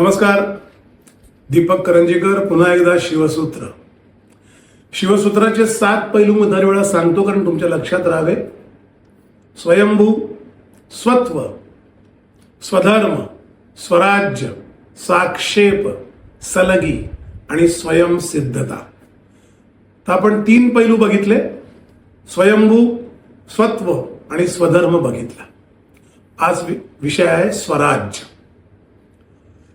नमस्कार. दीपक करंजीकर पुन्हा एकदा शिवसूत्र. शिवसूत्राचे सात पैलू मी दरवेळा सांगतो कारण तुमच्या लक्षात राहावे. स्वयंभू स्वत्व स्वधर्म स्वराज्य साक्षेप सलगी आणि स्वयंसिद्धता तर आपण तीन पैलू बघितले. स्वयंभू स्वत्व आणि स्वधर्म बघितला. आज वि- विषय आहे स्वराज्य.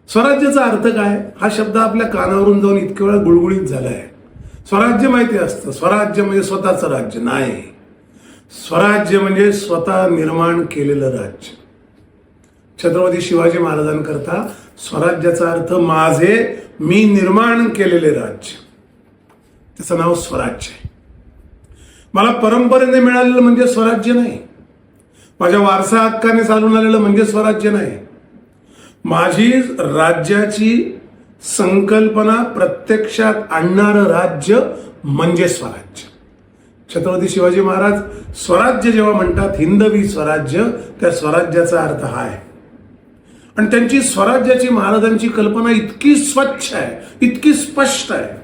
स्वराज्याचा अर्थ काय? हा शब्द आपल्या कानावरून जाऊन इतक्या वेळा गुळगुळीत झालाय. स्वराज्य माहिती असतं. स्वराज्य म्हणजे स्वतःचं राज्य नाही. स्वराज्य म्हणजे स्वतः निर्माण केलेलं राज्य. छत्रपती शिवाजी महाराजांकरता स्वराज्याचा अर्थ माझे मी निर्माण केलेले राज्य. त्याचं नाव स्वराज्य आहे. मला परंपरेने मिळालेलं म्हणजे स्वराज्य नाही. माझ्या वारसा हक्काने चालून आलेलं म्हणजे स्वराज्य नाही. माझी राज्याची संकल्पना प्रत्यक्षात आणणारं राज्य म्हणजे स्वराज्य. छत्रपती शिवाजी महाराज स्वराज्य जेव्हा म्हणतात हिंदवी स्वराज्य त्या स्वराज्याचा अर्थ हा आहे. आणि त्यांची स्वराज्याची महाराजांची कल्पना इतकी स्वच्छ आहे इतकी स्पष्ट आहे.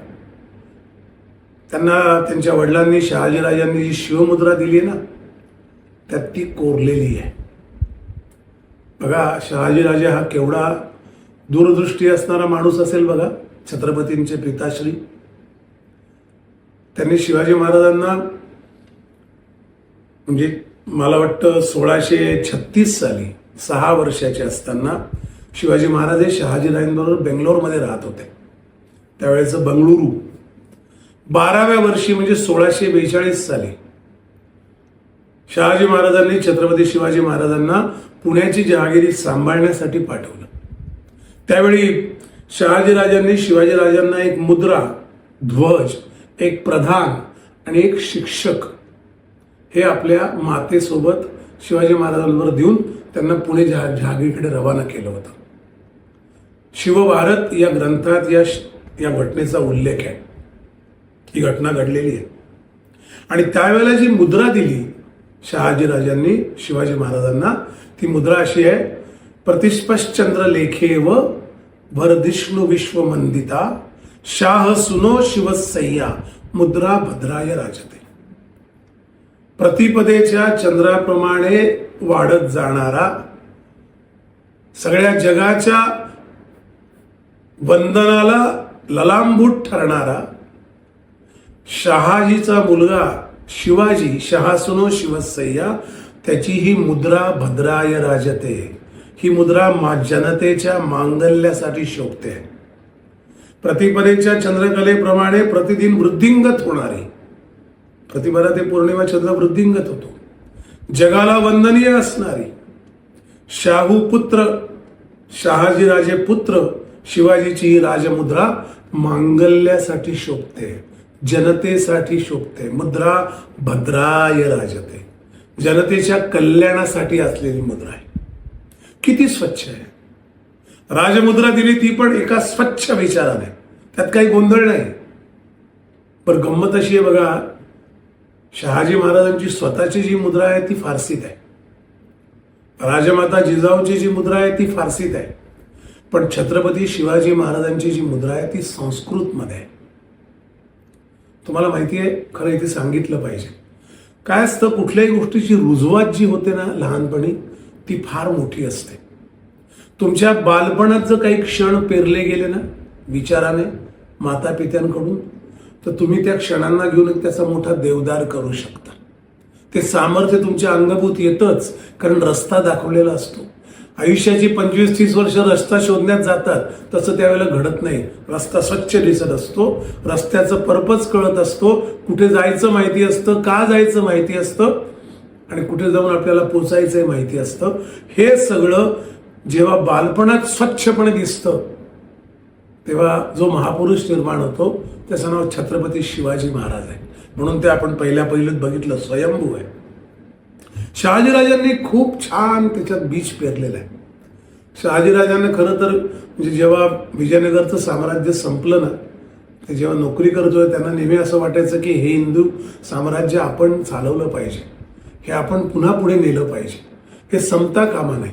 त्यांना त्यांच्या वडिलांनी शहाजीराजांनी जी शिवमुद्रा दिली आहे ना त्यात ती कोरलेली आहे. बघा शहाजीराजे हा केवढा दूरदृष्टी असणारा माणूस असेल बघा छत्रपतींचे पिताश्री. त्यांनी शिवाजी महाराजांना म्हणजे मला वाटतं सोळाशे छत्तीस साली सहा वर्षाचे असताना शिवाजी महाराज हे शहाजीराजांबरोबर बेंगलोरमध्ये राहत होते. त्यावेळेचं बंगळुरू. बाराव्या वर्षी म्हणजे सोळाशे बेचाळीस साली शहाजी महाराजांनी छत्रपती शिवाजी महाराजांना पुण्याची जहागिरी सांभाळण्यासाठी पाठवलं. त्यावेळी शहाजीराजांनी शिवाजीराजांना एक मुद्रा ध्वज एक प्रधान आणि एक शिक्षक हे आपल्या मातेसोबत शिवाजी महाराजांवर देऊन त्यांना पुणे जहा जहागीरकडे रवाना केलं होतं. शिवभारत या ग्रंथात या या घटनेचा उल्लेख आहे. ही घटना घडलेली आहे. आणि त्यावेळेला जी मुद्रा दिली शहाजीराजांनी शिवाजी महाराजांना. ती मुद्रा अशी आहे प्रतिस्पश्चंद्र लेखे व भरदिष्णू विश्वमंदिता शाह सुनो शिवसय्या मुद्रा भद्राय राजते. प्रतिपदेच्या चंद्राप्रमाणे वाढत जाणारा सगळ्या जगाच्या वंदनाला ललांबूट ठरणारा शहाजीचा मुलगा शिवाजी शहासुनो शिवसय्या त्याची ही मुद्रा भद्राय राजते. ही मुद्रा मा जनतेच्या मांगल्यासाठी शोभते. प्रतिपदेच्या चंद्रकलेप्रमाणे प्रतिदिन वृद्धिंगत होणारी. प्रतिपदा ते पौर्णिमा चंद्र वृद्धिंगत होतो. जगाला वंदनीय असणारी. शाहू पुत्र शहाजीराजे पुत्र शिवाजीची ही राजमुद्रा मांगल्यासाठी शोभते. जनतेसाठी शोभते. मुद्रा भद्राय राजते. जनतेच्या कल्याणासाठी असलेली मुद्रा आहे. किती स्वच्छ आहे. राजमुद्रा दिली ती पण एका स्वच्छ विचाराने. त्यात काही गोंधळ नाही. पण गंमत अशी आहे बघा शहाजी महाराजांची स्वतःची जी मुद्रा आहे ती फारसीत आहे. राजमाता जिजाऊची जी मुद्रा आहे ती फारसीत आहे. पण छत्रपती शिवाजी महाराजांची जी मुद्रा आहे ती संस्कृतमध्ये आहे. तुम्हाला माहिती आहे खरं इथे सांगितलं पाहिजे. काय असतं कुठल्याही गोष्टीची रुजवात जी होते ना लहानपणी ती फार मोठी असते. तुमच्या बालपणात जर काही क्षण पेरले गेले ना विचाराने माता पित्यांकडून तर तुम्ही त्या क्षणांना घेऊन त्याचा मोठा देवदार करू शकता. ते सामर्थ्य तुमच्या अंगभूत येतच कारण रस्ता दाखवलेला असतो. आयुष्याची पंचवीस तीस वर्ष रस्ता शोधण्यात जातात तसं त्यावेळेला घडत नाही. रस्ता स्वच्छ दिसत असतो रस्त्याचं पर्पज कळत असतो कुठे जायचं माहिती असतं का जायचं माहिती असतं आणि कुठे जाऊन आपल्याला पोचायचंय माहिती असतं. हे सगळं जेव्हा बालपणात स्वच्छपणे दिसतं तेव्हा जो महापुरुष निर्माण होतो त्याचं नाव छत्रपती शिवाजी महाराज आहे. म्हणून ते आपण पहिल्या पहिलीत बघितलं स्वयंभू आहे. शहाजीराजांनी खूप छान त्याच्यात बीज पेरलेलं आहे. शहाजीराजांना खरं तर म्हणजे जेव्हा विजयनगरचं साम्राज्य संपलं ना ते जेव्हा नोकरी करतोय त्यांना नेहमी असं वाटायचं की हे हिंदू साम्राज्य आपण चालवलं पाहिजे. हे आपण पुन्हा पुढे नेलं पाहिजे. हे संपता कामा नाही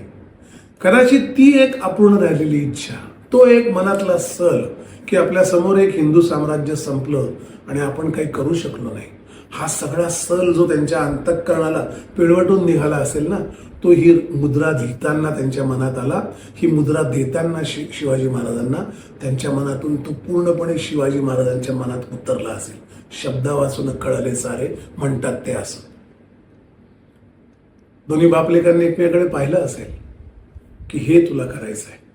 कदाचित ती एक अपूर्ण राहिलेली इच्छा तो एक मनातला सल की आपल्यासमोर एक हिंदू साम्राज्य संपलं आणि आपण काही करू शकलो नाही. हा सगळा सर जो त्यांच्या अंतःकरणाला पिळवटून निघाला असेल ना तो ही मुद्रा लिहिताना त्यांच्या मनात आला. ही मुद्रा देताना शि शिवाजी महाराजांना त्यांच्या मनातून तो पूर्णपणे शिवाजी महाराजांच्या मनात उतरला असेल. शब्द वाचून कळले सारे म्हणतात ते असं. दोन्ही बापलेकांनी एकमेकडे पाहिलं असेल की हे तुला करायचं आहे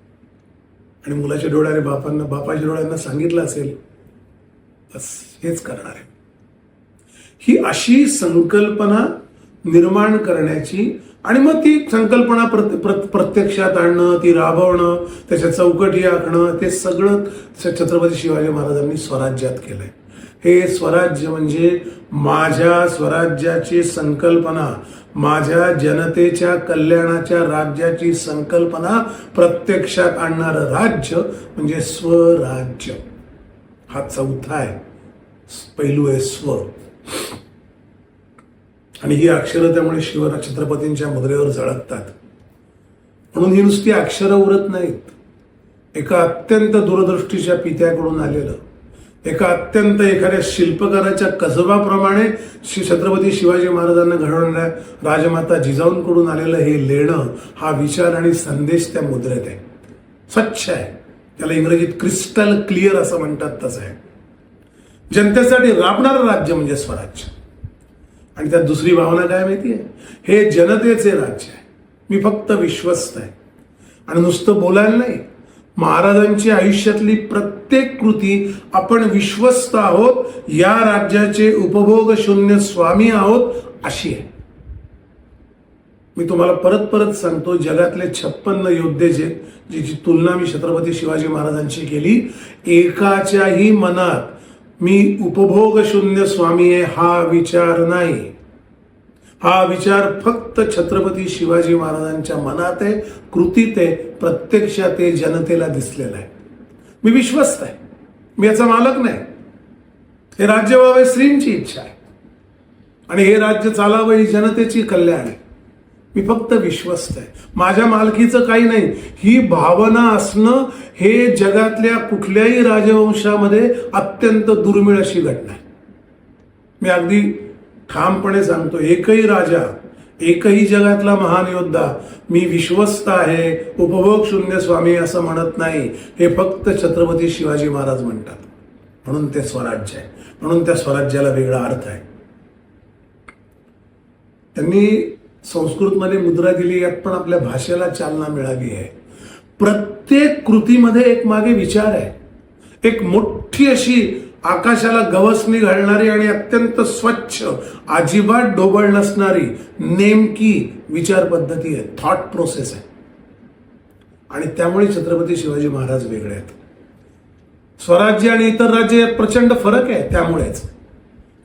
आणि मुलाच्या डोळ्याने बापांना बापाच्या डोळ्यांना सांगितलं असेल बस हेच करणार आहे. ही अशी संकल्पना निर्माण करण्याची आणि मग ती संकल्पना प्रत- प्रत- प्रत्यक्षात आणणं ती राबवणं त्याच्या चौकटी आखणं ते सगळं छत्रपती शिवाजी महाराजांनी स्वराज्यात केलंय. हे स्वराज्य म्हणजे माझ्या स्वराज्याची संकल्पना माझ्या जनतेच्या कल्याणाच्या राज्याची संकल्पना प्रत्यक्षात आणणारं राज्य म्हणजे स्वराज्य. हा चौथा आहे. पैलू आहे स्व. आणि ही अक्षरं त्यामुळे शिव छत्रपतींच्या मुद्रेवर झळकतात. म्हणून ही नुसती अक्षरं उरत नाहीत. एका अत्यंत दूरदृष्टीच्या पित्याकडून आलेलं एका अत्यंत एखाद्या शिल्पकाराच्या कसबाप्रमाणे श्री छत्रपती शिवाजी महाराजांना घडवणाऱ्या राजमाता जिजाऊंकडून आलेलं हे लेणं हा विचार आणि संदेश त्या मुद्रेत आहे. स्वच्छ आहे. त्याला इंग्रजीत क्रिस्टल क्लिअर असं म्हणतात तसं आहे. जनतेसाठी राबणारं राज्य म्हणजे स्वराज्य. आणि त्यात दुसरी भावना काय माहिती आहे हे जनतेचे राज्य आहे. मी फक्त विश्वस्त आहे. आणि नुसतं बोलायला नाही. महाराजांची आयुष्यातली प्रत्येक कृती आपण विश्वस्त आहोत या राज्याचे उपभोग शून्य स्वामी आहोत अशी आहे. मी तुम्हाला परत परत सांगतो जगातले छप्पन्न योद्धे जे जिची तुलना मी छत्रपती शिवाजी महाराजांशी केली एकाच्याही मनात मी उपभोग शून्य स्वामी आहे हा विचार नाही. हा विचार फक्त छत्रपती शिवाजी महाराजांच्या मनात आहे कृतीत आहे प्रत्यक्षात आहे जनतेला दिसलेला आहे. मी विश्वस्त आहे. मी याचा मालक नाही. हे राज्य व्हावे श्रींची इच्छा आहे. आणि हे राज्य चालावं ही जनतेची कल्याण आहे. मी फक्त विश्वस्त आहे. माझ्या मालकीचं काही नाही. ही भावना असणं हे जगातल्या कुठल्याही राजवंशामध्ये अत्यंत दुर्मिळ अशी घटना आहे. मी अगदी ठामपणे सांगतो एकही राजा एकही जगातला महान योद्धा मी विश्वस्त आहे उपभोग शून्य स्वामी असं म्हणत नाही. हे फक्त छत्रपती शिवाजी महाराज म्हणतात. म्हणून ते स्वराज्य आहे. म्हणून त्या स्वराज्याला वेगळा अर्थ आहे. त्यांनी संस्कृतमध्ये मुद्रा दिली यात पण आपल्या भाषेला चालना मिळाली आहे. प्रत्येक कृतीमध्ये एक मागे विचार आहे. एक मोठी अशी आकाशाला गवसणी घालणारी आणि अत्यंत स्वच्छ अजिबात डोबळ नसणारी नेमकी विचार पद्धती आहे. थॉट प्रोसेस आहे. आणि त्यामुळे छत्रपती शिवाजी महाराज वेगळे आहेत. स्वराज्य आणि इतर राज्य यात प्रचंड फरक आहे त्यामुळेच.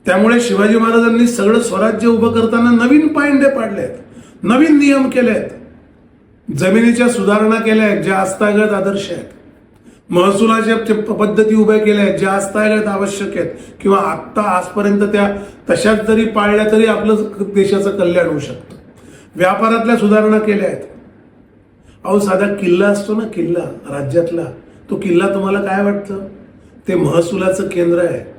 त्यामुळे शिवाजी महाराजांनी सगळं स्वराज्य उभं करताना नवीन पायंडे पाडले आहेत नवीन नियम केले आहेत जमिनीच्या सुधारणा केल्या आहेत ज्या आस्थागत आदर्श आहेत. महसुलाच्या पद्धती उभ्या केल्या आहेत ज्या आस्थागत आवश्यक आहेत किंवा आत्ता आजपर्यंत त्या तशाच जरी पाळल्या तरी आपलं देशाचं कल्याण होऊ शकतं. व्यापारातल्या सुधारणा केल्या आहेत अहो साधा किल्ला असतो ना किल्ला राज्यातला तो किल्ला तुम्हाला काय वाटतं? ते महसुलाचं केंद्र आहे.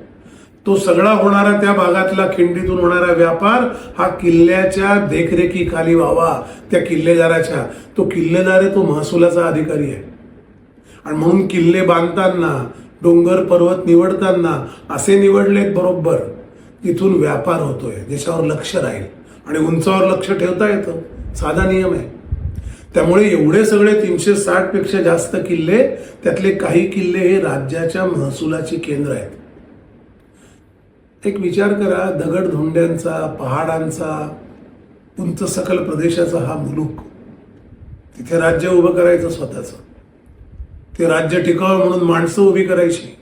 तो सगळा होणारा त्या भागातला खिंडीतून होणारा व्यापार हा किल्ल्याच्या देखरेखीखाली व्हावा त्या किल्लेदाराच्या. तो किल्लेदार आहे तो महसुलाचा अधिकारी आहे. आणि म्हणून किल्ले बांधताना डोंगर पर्वत निवडताना असे निवडलेत बरोबर तिथून व्यापार होतोय देशावर लक्ष राहील. आणि उंचावर लक्ष ठेवता येतं साधा नियम आहे. त्यामुळे एवढे सगळे तीनशे साठपेक्षा जास्त किल्ले त्यातले काही किल्ले हे राज्याच्या महसुलाची केंद्र आहेत. एक विचार करा दगडधोंड्यांचा पहाडांचा उंच सकल प्रदेशाचा हा मुलूक. तिथे राज्य उभं करायचं स्वतःचं. ते राज्य टिकावं म्हणून माणसं उभी करायची.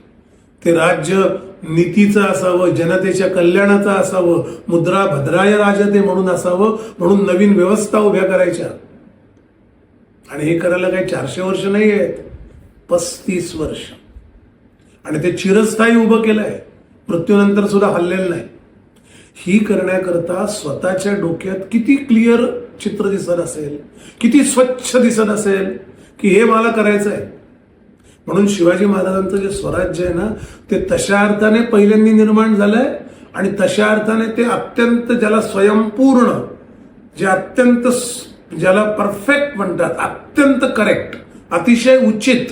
ते राज्य नीतीचं असावं जनतेच्या कल्याणाचं असावं मुद्रा भद्राय राजते म्हणून असावं म्हणून नवीन व्यवस्था उभ्या करायच्या. आणि हे करायला काही चारशे वर्ष नाही आहेत पस्तीस वर्ष. आणि ते चिरस्थायी उभं केलंय. मृत्यूनंतर सुद्धा हल्लेलं नाही. ही करण्याकरता स्वतःच्या डोक्यात किती क्लिअर चित्र दिसत असेल किती स्वच्छ दिसत असेल की हे मला करायचं आहे म्हणून शिवाजी महाराजांचं जे स्वराज्य आहे ना ते तशा अर्थाने पहिल्यांदा निर्माण झालंय आणि तशा अर्थाने ते अत्यंत ज्याला स्वयंपूर्ण जे अत्यंत ज्याला परफेक्ट म्हणतात अत्यंत करेक्ट अतिशय उचित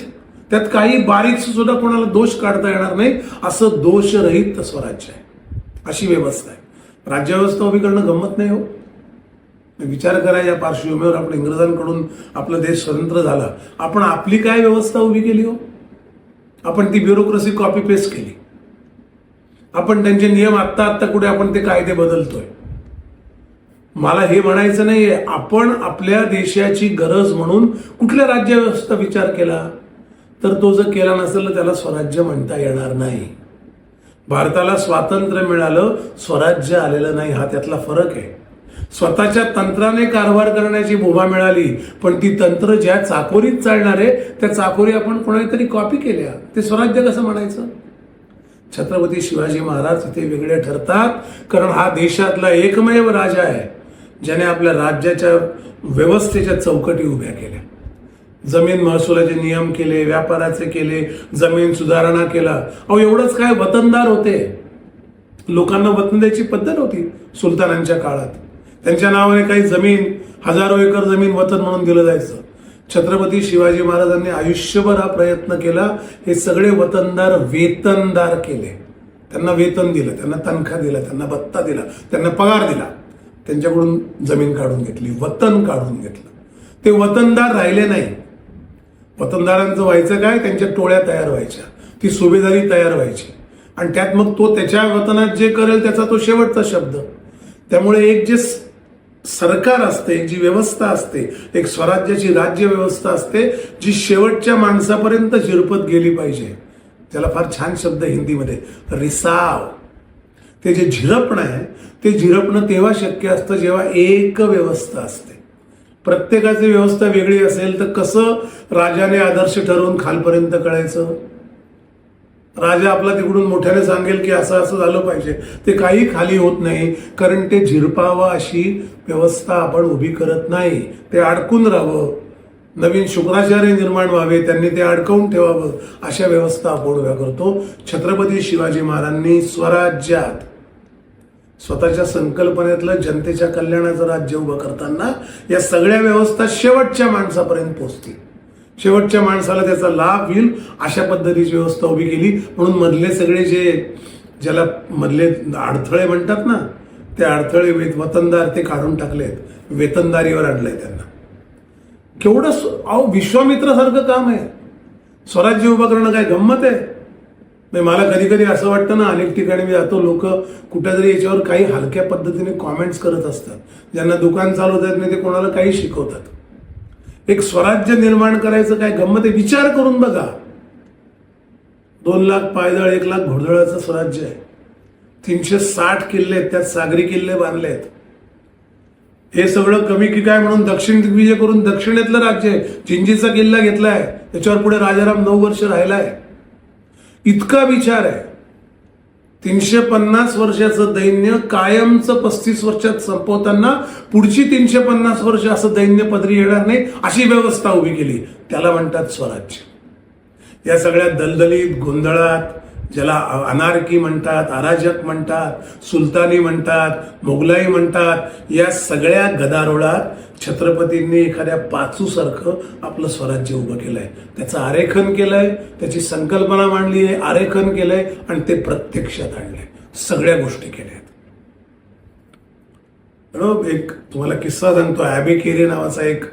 त्यात काही बारीक सुद्धा कोणाला दोष काढता येणार नाही असं दोषरहित स्वराज्य आहे. अशी व्यवस्था आहे. राज्यव्यवस्था उभी करणं गंमत नाही हो. विचार करा या पार्श्वभूमीवर आपण इंग्रजांकडून आपला देश स्वतंत्र झाला. आपण आपली काय व्यवस्था उभी केली हो? आपण ती ब्युरोक्रेसी कॉपी पेस्ट केली. आपण त्यांचे नियम आत्ता आत्ता कुठे आपण ते कायदे बदलतोय. मला हे म्हणायचं नाहीये आपण आपल्या देशाची गरज म्हणून कुठल्या राज्यव्यवस्था विचार केला? तर तो जर केला नसेल तर त्याला स्वराज्य म्हणता येणार नाही. भारताला स्वातंत्र्य मिळालं स्वराज्य आलेलं नाही हा त्यातला फरक आहे. स्वतःच्या तंत्राने कारभार करण्याची मुभा मिळाली पण ती तंत्र ज्या चाकोरीत चालणार आहे त्या चाकोरी आपण कोणातरी कॉपी केल्या. ते स्वराज्य कसं म्हणायचं? छत्रपती शिवाजी महाराज इथे वेगळे ठरतात कारण हा देशातला एकमेव राजा आहे ज्याने आपल्या राज्याच्या व्यवस्थेच्या चौकटी उभ्या केल्या. जमीन महसुलाचे नियम केले व्यापाराचे केले जमीन सुधारणा केला. अहो एवढंच काय वतनदार होते? लोकांना वतन द्यायची पद्धत होती सुलतानांच्या काळात. त्यांच्या नावाने काही जमीन हजारो एकर जमीन वतन म्हणून दिलं जायचं. छत्रपती शिवाजी महाराजांनी आयुष्यभर हा प्रयत्न केला हे सगळे वतनदार वेतनदार केले. त्यांना वेतन दिलं त्यांना तनखा दिला त्यांना भत्ता दिला त्यांना पगार दिला. त्यांच्याकडून जमीन काढून घेतली वतन काढून घेतलं. ते वतनदार राहिले नाही. वतनदारांचं व्हायचं काय? त्यांच्या टोळ्या तयार व्हायच्या. ती सुभेदारी तयार व्हायची. आणि त्यात मग तो त्याच्या वतनात जे करेल त्याचा तो शेवटचा शब्द. त्यामुळे एक जे सरकार असते जी व्यवस्था असते एक स्वराज्याची राज्य व्यवस्था असते जी शेवटच्या माणसापर्यंत झिरपत गेली पाहिजे. त्याला फार छान शब्द हिंदीमध्ये. रिसाव. ते जे झिरपणं आहे ते झिरपणं तेव्हा शक्य असतं जेव्हा एक व्यवस्था असते. प्रत्येकाची व्यवस्था वेगळी असेल तर कसं राजाने आदर्श ठरवून खालपर्यंत कळायचं? राजा आपला तिकडून मोठ्याने सांगेल की असं असं झालं पाहिजे. ते काही खाली होत नाही कारण ते झिरपावं अशी व्यवस्था आपण उभी करत नाही. ते अडकून राहावं. नवीन शुक्राचार्य निर्माण व्हावे त्यांनी ते अडकवून ठेवावं. अशा व्यवस्था आपण उभ्या करतो. छत्रपती शिवाजी महाराजांनी स्वराज्यात स्वतःच्या संकल्पनेतलं जनतेच्या कल्याणाचं राज्य उभं करताना या सगळ्या व्यवस्था शेवटच्या माणसापर्यंत पोहोचतील. शेवटच्या माणसाला त्याचा लाभ होईल अशा पद्धतीची व्यवस्था उभी केली. म्हणून मधले सगळे जे ज्याला मधले अडथळे म्हणतात ना ते अडथळे वेत वतनदार ते काढून टाकलेत. वेतनदारीवर आणलंय त्यांना. केवढं अहो विश्वामित्रासारखं काम आहे. स्वराज्य उभं करणं काय गंमत आहे? नाही मला कधी कधी असं वाटतं ना अनेक ठिकाणी मी जातो लोक कुठेतरी याच्यावर काही हलक्या पद्धतीने कॉमेंट्स करत असतात. ज्यांना दुकान चालवत येत नाही ते कोणाला काही शिकवतात. एक स्वराज्य निर्माण करायचं काय गंमत आहे? विचार करून बघा. दोन लाख पायदळ एक लाख घोडदळाचं स्वराज्य आहे. तीनशे साठ किल्ले आहेत त्यात सागरी किल्ले बांधले आहेत. हे सगळं कमी की काय म्हणून दक्षिण दिग्विजय करून दक्षिणेतलं राज्य आहे. चिंजीचा किल्ला घेतलाय. त्याच्यावर पुढे राजाराम नऊ वर्ष राहिलाय. इतका विचार आहे. तीनशे पन्नास वर्षाचं दैन्य कायमचं पस्तीस वर्षात संपवताना पुढची तीनशे पन्नास वर्ष असं दैन्य पदरी येणार नाही अशी व्यवस्था उभी केली. त्याला म्हणतात स्वराज्य. या सगळ्या दलदलीत गोंधळात ज्याला अनारकी म्हणतात अराजक म्हणतात सुलतानी म्हणतात मोगलाई म्हणतात या सगळ्या गदारोळात छत्रपतींनी एखाद्या पाचूसारखं आपलं स्वराज्य उभं केलंय. त्याचं आरेखन केलंय त्याची संकल्पना मांडली आहे आरेखन केलंय आणि ते प्रत्यक्षात आणलंय. सगळ्या गोष्टी केल्या आहेत. एक तुम्हाला किस्सा सांगतो. ॲबे केरे नावाचा एक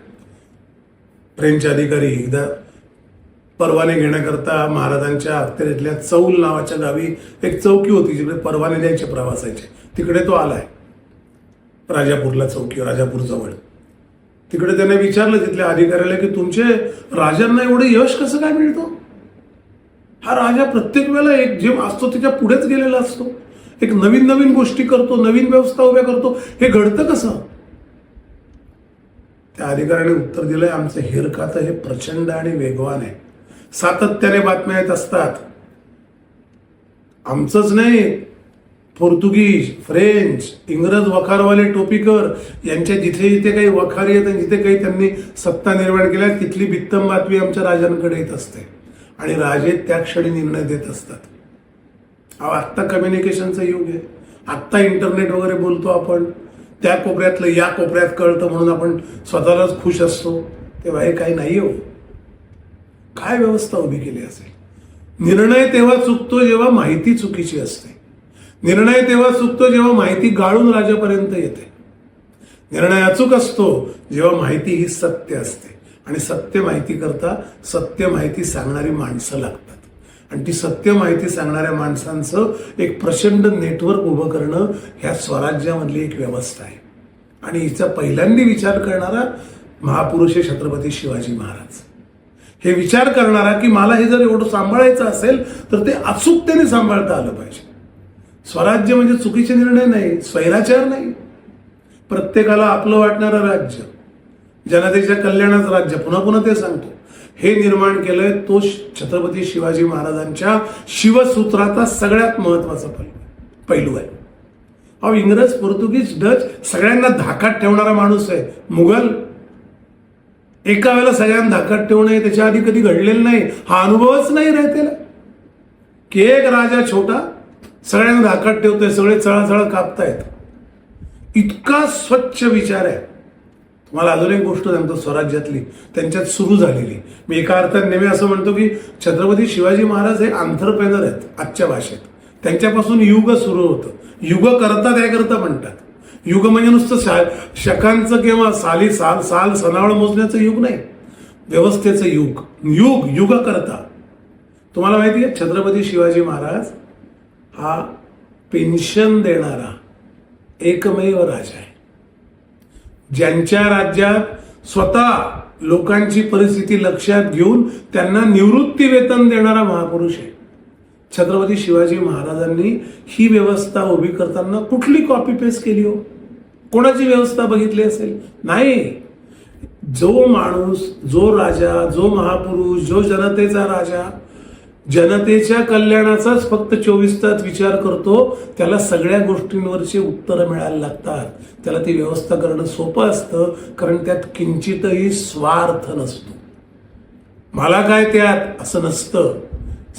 फ्रेंच अधिकारी एकदा परवाने घेण्याकरता महाराजांच्या अखत्यारीतल्या चौल नावाच्या गावी एक चौकी होती जिकडे परवाने द्यायचे प्रवासाचे. तिकडे तो आलाय. राजापूरला चौकी राजापूरजवळ तिकडे त्याने विचारलं तिथल्या अधिकाऱ्याला की तुमचे राजांना एवढं यश कसं काय मिळतो? हा राजा प्रत्येक वेळेला एक जे असतो त्याच्या पुढेच गेलेला असतो. एक नवीन नवीन गोष्टी करतो नवीन व्यवस्था उभ्या करतो. हे घडतं कसं? त्या अधिकाऱ्याने उत्तर दिलंय आमचं हिरकातं हे प्रचंड आणि वेगवान आहे. सातत्याने बातम्या येत असतात. आमचंच नाही पोर्तुगीज फ्रेंच इंग्रज वखारवाले टोपीकर यांच्या जिथे जिथे काही वखारी आहेत आणि जिथे काही त्यांनी सत्ता निर्माण केल्या तिथली बित्तम बातमी आमच्या राजांकडे येत असते. आणि राजे त्या क्षणी निर्णय देत असतात. अहो आत्ता कम्युनिकेशनचं युग आहे. आत्ता इंटरनेट वगैरे बोलतो आपण. त्या कोपऱ्यातलं या कोपऱ्यात कळतं म्हणून आपण स्वतःलाच खुश असतो. तेव्हा हे काही नाही हो. काय व्यवस्था उभी केली असेल? निर्णय तेव्हा चुकतो जेव्हा माहिती चुकीची असते. निर्णय तेव्हा चुकतो जेव्हा माहिती गाळून राजापर्यंत येते. निर्णय अचूक असतो जेव्हा माहिती ही सत्य असते. आणि सत्य माहिती करता सत्य माहिती सांगणारी माणसं लागतात. आणि ती सत्य माहिती सांगणाऱ्या माणसांचं एक प्रचंड नेटवर्क उभं करणं ह्या स्वराज्यामधली एक व्यवस्था आहे. आणि हिचा पहिल्यांदा विचार करणारा महापुरुष हे छत्रपती शिवाजी महाराज. हे विचार करणारा की मला हे जर एवढं सांभाळायचं असेल तर ते अचूकतेने सांभाळता आलं पाहिजे. स्वराज्य म्हणजे चुकीचे निर्णय नाही स्वैराचार नाही. प्रत्येकाला आपलं वाटणारं राज्य जनतेच्या कल्याणाचं राज्य पुन्हा पुन्हा ते सांगतो. हे निर्माण केलंय तो छत्रपती शिवाजी महाराजांच्या शिवसूत्राचा सगळ्यात महत्त्वाचा पैलू पैलू आहे. अहो इंग्रज पोर्तुगीज डच सगळ्यांना धाकात ठेवणारा माणूस आहे. मुघल एका वेळेला सगळ्यांना धाकात ठेवणे त्याच्या आधी कधी घडलेलं नाही. हा अनुभवच नाही त्याला. की एक राजा छोटा सगळ्यांना धाकात ठेवतोय सगळे चळाचळ कापतायत. इतका स्वच्छ विचार आहे. तुम्हाला अजून एक गोष्ट सांगतो स्वराज्यातली त्यांच्यात सुरू झालेली. मी एका अर्थात नेहमी असं म्हणतो की छत्रपती शिवाजी महाराज हे आंथरप्रेनर आहेत आजच्या भाषेत. त्यांच्यापासून युग सुरू होतं. युग करता त्या करता म्हणतात. युग म्हणजे नुसतं शा शकांचं किंवा साली साल साल सणावळ मोजण्याचं युग नाही. व्यवस्थेचं युग. युग युग करता तुम्हाला माहिती आहे छत्रपती शिवाजी महाराज हा पेन्शन देणारा एकमेव राजा आहे. ज्यांच्या राज्यात स्वतः लोकांची परिस्थिती लक्षात घेऊन त्यांना निवृत्ती वेतन देणारा महापुरुष आहे. छत्रपती शिवाजी महाराजांनी ही व्यवस्था उभी करताना कुठली कॉपी पेस्ट केली हो? कोणाची व्यवस्था बघितली असेल? नाही. जो माणूस जो राजा जो महापुरुष जो जनतेचा राजा जनतेच्या कल्याणाचाच फक्त चोवीस तास विचार करतो त्याला सगळ्या गोष्टींवरची उत्तरं मिळायला लागतात. त्याला ती व्यवस्था करणं सोपं असतं कारण त्यात किंचितही स्वार्थ नसतो. मला काय त्यात असं नसतं.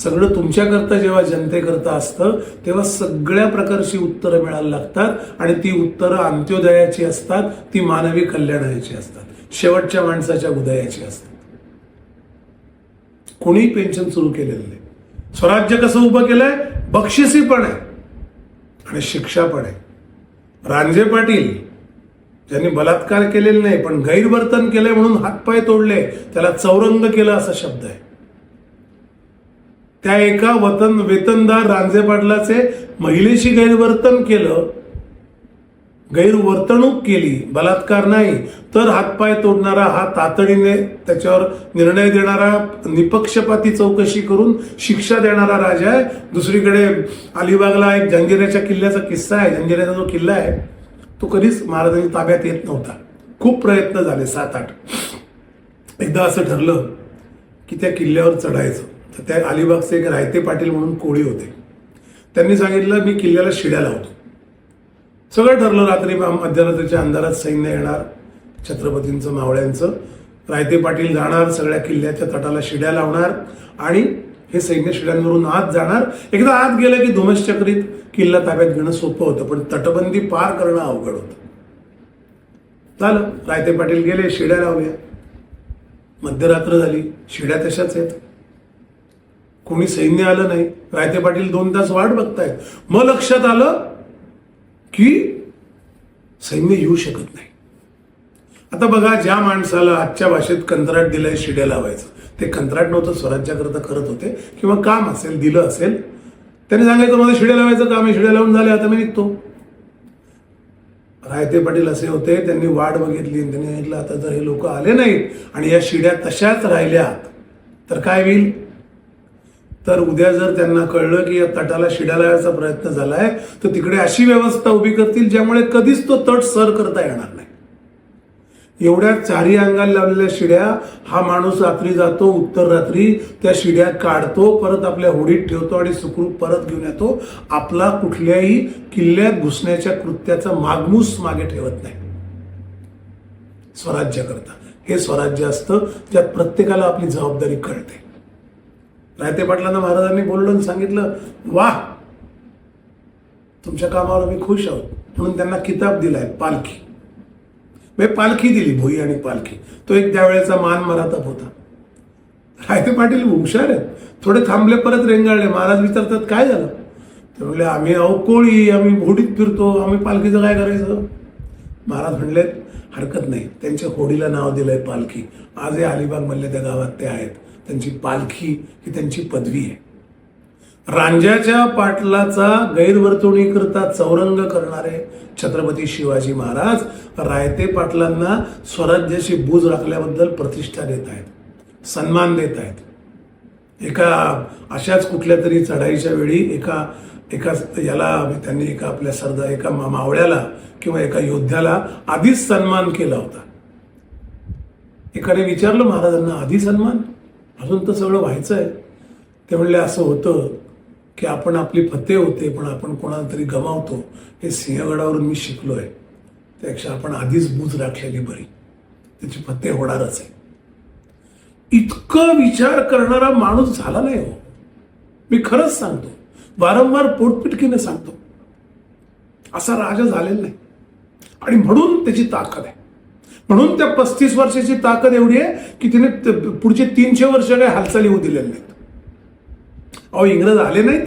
सगळं तुमच्याकरता जेव्हा जनतेकरता असतं तेव्हा सगळ्या प्रकारची उत्तरं मिळायला लागतात आणि ती उत्तरं अंत्योदयाची असतात ती मानवी कल्याणाची असतात. शेवटच्या माणसाच्या उदयाची असतात. कोणी पेन्शन सुरू केलेलं नाही. स्वराज्य कसं उभं केलंय? बक्षिसी पण आहे आणि शिक्षा पण आहे. रांजे पाटील ज्यांनी बलात्कार केलेले नाही पण गैरवर्तन केलंय म्हणून हातपाय तोडले त्याला चौरंग केलं असा शब्द आहे. त्या एका वतन वेतनदार रांजे पाटलाचे महिलेशी गैरवर्तन केलं गैरवर्तणूक केली बलात्कार नाही तर हातपाय तोडणारा हा तातडीने त्याच्यावर निर्णय देणारा निपक्षपाती चौकशी करून शिक्षा देणारा राजा आहे. दुसरीकडे अलिबागला एक जंजिऱ्याच्या किल्ल्याचा किस्सा आहे. जंजिऱ्याचा जो किल्ला आहे तो कधीच महाराजांनी ताब्यात येत नव्हता. खूप प्रयत्न झाले सात आठ. एकदा असं ठरलं की त्या किल्ल्यावर चढायचं. तर त्या अलिबागचे एक रायते पाटील म्हणून कोळी होते. त्यांनी सांगितलं मी किल्ल्याला शिड्या लावतो. सगळं ठरलं रात्री मध्यरात्रीच्या अंधारात सैन्य येणार छत्रपतींचं मावळ्यांचं. रायते पाटील जाणार सगळ्या किल्ल्याच्या तटाला शिड्या लावणार आणि हे सैन्य शिड्यांवरून आत जाणार. एकदा आत गेलं की धुमश्चक्रीत किल्ला ताब्यात घेणं सोपं होतं पण तटबंदी पार करणं अवघड होतं. झालं. रायते पाटील गेले शिड्या लावल्या. मध्यरात्र झाली. शिड्या तशाच आहेत. कोणी सैन्य आलं नाही. रायते पाटील दोन तास वाट बघतायत. मग लक्षात आलं की सैन्य येऊ शकत नाही. आता बघा ज्या माणसाला आजच्या भाषेत कंत्राट दिलंय शिड्या लावायचं. ते कंत्राट नव्हतं स्वराज्याकरता करत होते. किंवा काम असेल दिलं असेल. त्याने सांगायचं मला शिड्या लावायचं काम आहे शिड्या लावून झाले आता मी निघतो. रायते पाटील असे होते. त्यांनी वाट बघितली आणि त्यांनी सांगितलं आता जर हे लोक आले नाहीत आणि या शिड्या तशाच राहिल्या तर काय होईल? तर उद्या जर त्यांना कळलं की या तटाला शिडा लावायचा प्रयत्न झालाय तर तिकडे अशी व्यवस्था उभी करतील ज्यामुळे कधीच तो तट सर करता येणार नाही. एवढ्या चारी अंगाला लावलेल्या शिड्या हा माणूस रात्री जातो उत्तर रात्री त्या शिड्या काढतो परत आपल्या होडीत ठेवतो आणि सुखरूप परत घेऊन येतो. आपला कुठल्याही किल्ल्यात घुसण्याच्या कृत्याचा मागमूस मागे ठेवत नाही. स्वराज्य करता हे स्वराज्य असतं त्यात प्रत्येकाला आपली जबाबदारी कळते. रायते पाटलांना महाराजांनी बोललो आणि सांगितलं वा तुमच्या कामावर मी खुश आहोत. म्हणून त्यांना किताब दिलाय पालखी. म्हणजे पालखी दिली भोई आणि पालखी. तो एक त्यावेळेचा मान मराठा होता. रायते पाटील हुशार आहेत. थोडे थांबले परत रेंगाळले. महाराज विचारतात काय झालं? ते म्हणले आम्ही अहो कोळी. आम्ही होडीत फिरतो. आम्ही पालखीचं काय करायचं? महाराज म्हणले हरकत नाही. त्यांच्या होडीला नाव दिलंय पालखी. आजही अलिबाग मधल्या त्या गावात ते आहेत. त्यांची पालखी ही त्यांची पदवी आहे. रांजाच्या पाटलाचा गैरवर्तुणीकरता चौरंग करणारे छत्रपती शिवाजी महाराज रायते पाटलांना स्वराज्याची बूज राखल्याबद्दल प्रतिष्ठा देत आहेत सन्मान देत आहेत. एका अशाच कुठल्या तरी चढाईच्या वेळी एका एका याला त्यांनी एका आपल्या सरदा एका मावळ्याला किंवा एका योद्ध्याला आधीच सन्मान केला होता. एकाने विचारलं महाराजांना आधी सन्मान? अजून तर सगळं व्हायचं आहे ते म्हणले असं होतं की आपण आपली फते होते पण आपण कोणाला तरी गमावतो. हे सिंहगडावरून मी शिकलोय. त्यापेक्षा आपण आधीच बूज राखलेली बरी. त्याची फते होणारच आहे. इतकं विचार करणारा माणूस झाला नाही हो. मी खरंच सांगतो. वारंवार पोटपिटकीने सांगतो. असा राजा झालेला नाही. आणि म्हणून त्याची ताकद आहे. म्हणून त्या पस्तीस वर्षाची ताकद एवढी आहे की तिने पुढचे तीनशे वर्ष काही हालचाली होऊ दिलेल्या नाहीत. अहो इंग्रज आले नाहीत.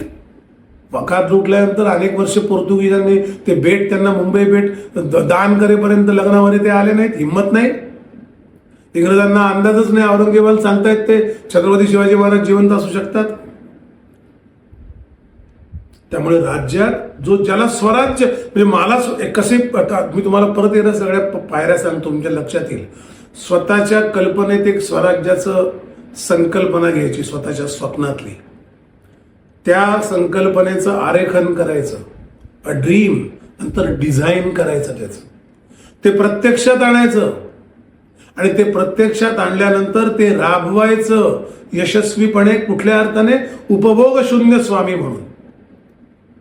वखात लुटल्यानंतर अनेक वर्ष पोर्तुगीजांनी ते बेट त्यांना मुंबई बेट द- दान करेपर्यंत लग्नामध्ये ते आले नाहीत. हिंमत नाही. इंग्रजांना अंदाजच नाही. औरंगजेबाला सांगतायत ते छत्रपती शिवाजी महाराज जिवंत असू शकतात. त्यामुळे राज्यात जो ज्याला स्वराज्य म्हणजे मला कसे मी तुम्हाला परत येणं सगळ्या प- पायऱ्या सांगतो तुमच्या लक्षात येईल. स्वतःच्या कल्पनेत एक स्वराज्याचं संकल्पना घ्यायची स्वतःच्या स्वप्नातली. त्या संकल्पनेचं आरेखन करायचं अ ड्रीम नंतर डिझाईन करायचं त्याचं. ते प्रत्यक्षात आणायचं. आणि ते प्रत्यक्षात आणल्यानंतर ते राबवायचं यशस्वीपणे कुठल्या अर्थाने? उपभोग शून्य स्वामी म्हणून.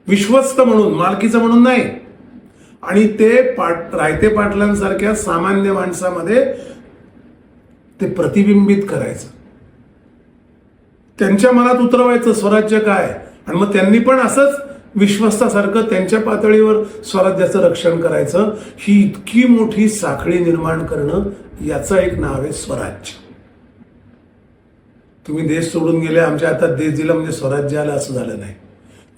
विश्वस्त म्हणून मालकीचं म्हणून नाही. आणि ते पाट रायते पाटलांसारख्या सामान्य माणसामध्ये ते प्रतिबिंबित करायचं. त्यांच्या मनात उतरवायचं स्वराज्य काय? आणि मग त्यांनी पण असंच विश्वस्तासारखं त्यांच्या पातळीवर स्वराज्याचं रक्षण करायचं. ही इतकी मोठी साखळी निर्माण करणं याचं एक नाव आहे स्वराज्य. तुम्ही देश सोडून गेले आमच्या हातात देश दिला म्हणजे स्वराज्य आलं असं झालं नाही.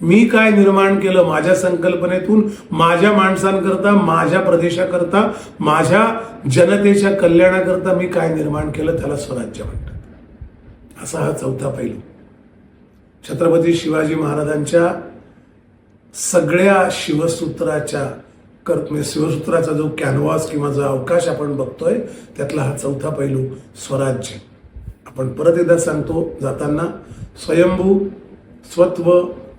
मी काय निर्माण केलं माझ्या संकल्पनेतून माझ्या माणसांकरता माझ्या प्रदेशाकरता माझ्या जनतेच्या कल्याणाकरता मी काय निर्माण केलं त्याला स्वराज्य म्हणतात. असा हा चौथा पैलू. छत्रपती शिवाजी महाराजांच्या सगळ्या शिवसूत्राच्या कर म्हणजे शिवसूत्राचा जो कॅनव्हास किंवा जो अवकाश आपण बघतोय त्यातला हा चौथा पैलू स्वराज्य. आपण परत एकदा सांगतो जाताना स्वयंभू स्वत्व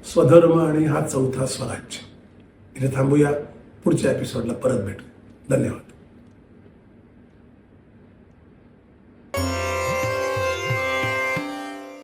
स्वधर्म आणि हा चौथा स्वराज्य. इथे थांबूया. पुढच्या एपिसोडला परत भेटू. धन्यवाद.